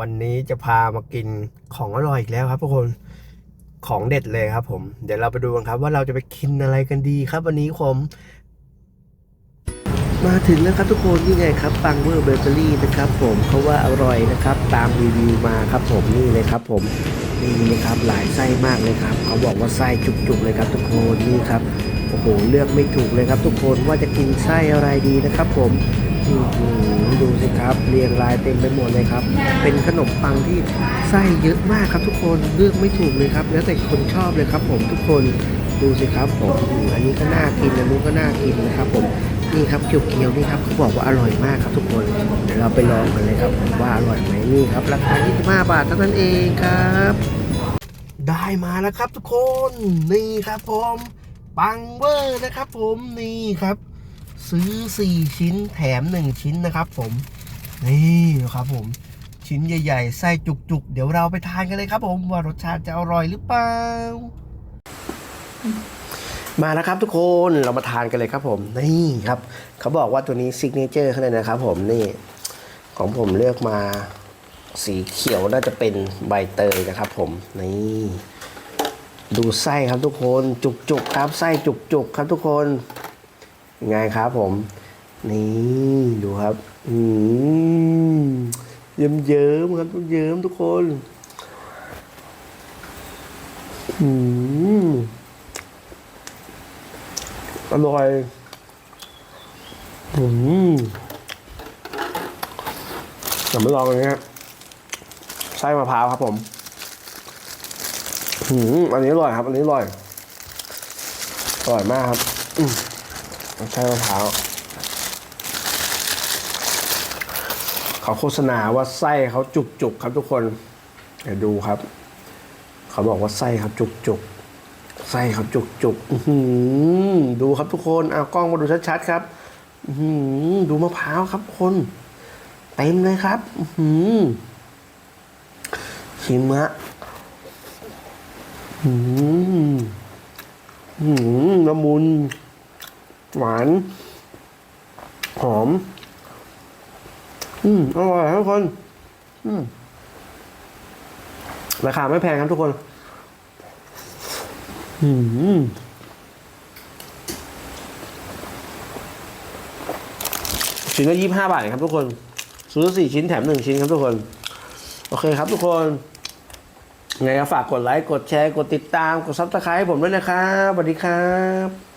วันนี้จะพามากินของอร่อยอีกแล้วครับทุกคนของเด็ดเลยครับ ผม เดี๋ยวเราไปดูกันครับ ว่าเราจะไปกินอะไรกันดีครับ วันนี้ผมมาถึงแล้วครับทุกคนนี่ไงครับปังเวอร์เบเกอรี่นะครับ ผมเขาว่าอร่อยนะครับ ตามรีวิวมาครับ ผมนี่เลยครับ ผมนี่เลยครับหลายไส้มากเลยครับเขาบอกว่าไส้จุกๆเลยครับ ทุกคนนี่ครับโอ้โหเลือกไม่ถูกเลยครับ ทุกคนว่าจะกินไส้อะไรดีนะครับ ผม ดูสิครับเรียงรายเต็มไปหมดเลยครับ เป็นขนมปังที่ไส้เยอะมากครับทุกคนเลือกไม่ถูกเลยครับ แล้วแต่คนชอบเลยครับ ผมทุกคนดูสิครับผมอันนี้ก็น่ากินอันนู้นก็น่ากินนะครับ ผมนี่ครับเกี๊ยวๆนี่ครับเขาบอกว่าอร่อยมากครับทุกคนเดี๋ยวเราไปลองกันเลยครับว่าอร่อยไหมนี่ครับราคา 25 บาทเท่านั้นเองครับ ได้มาแล้วครับทุกคนนี่ครับผมปังเวอร์นะครับ ผมนี่ครับ ซื้อ 4 ชิ้นแถม 1 ชิ้นนะครับผม นี่ครับผม ชิ้นใหญ่ๆ ไส้จุกๆ เดี๋ยวเราไปทานกันเลยครับผม ว่ารสชาติจะอร่อยหรือเปล่า มาแล้วครับทุกคนเรามาทานกันเลยครับผม นี่ครับ เขาบอกว่าตัวนี้ซิกเนเจอร์เขาเลยนะครับผมนี่ ของผมเลือกมาสีเขียวน่าจะเป็นใบเตยนะครับผมนี่ดูไส้ครับทุกคนจุกๆครับไส้จุกๆครับทุกคน ไงครับผม นี่ดูครับ อืมเยิ้มเยิ้มครับเยิ้มทุกคน อืมอร่อย อืมเดี๋ยวมาลองกันนะฮะไส้มะพร้าวครับผมอืมอันนี้อร่อยครับ อันนี้อร่อย อร่อยมากครับ อืมไส้มะพร้าวเขาโฆษณาว่าไส้เขาจุกๆครับทุกคนเดี๋ยวดูครับ เขาบอกว่าไส้เขาจุกๆไส้ครับจุกจุกดูครับทุกคนเอากล้องมาดูชัดๆครับดูมะพร้าวครับคนเต็มเลยครับหิมฮะอื้อหืออื้อหือละมุน หวาน หอม อืมอร่อยครับทุกคน อืมราคาไม่แพงครับทุกคน อืมชิ้นละยี่ห้าบาทครับทุกคน ซื้อสี่ชิ้นแถมหนึ่งชิ้นครับทุกคน โอเคครับทุกคนยังไงก็ฝากกดไลค์ กดแชร์ กดติดตาม กดซับสไครต์ให้ผมด้วยนะครับ สวัสดีครับ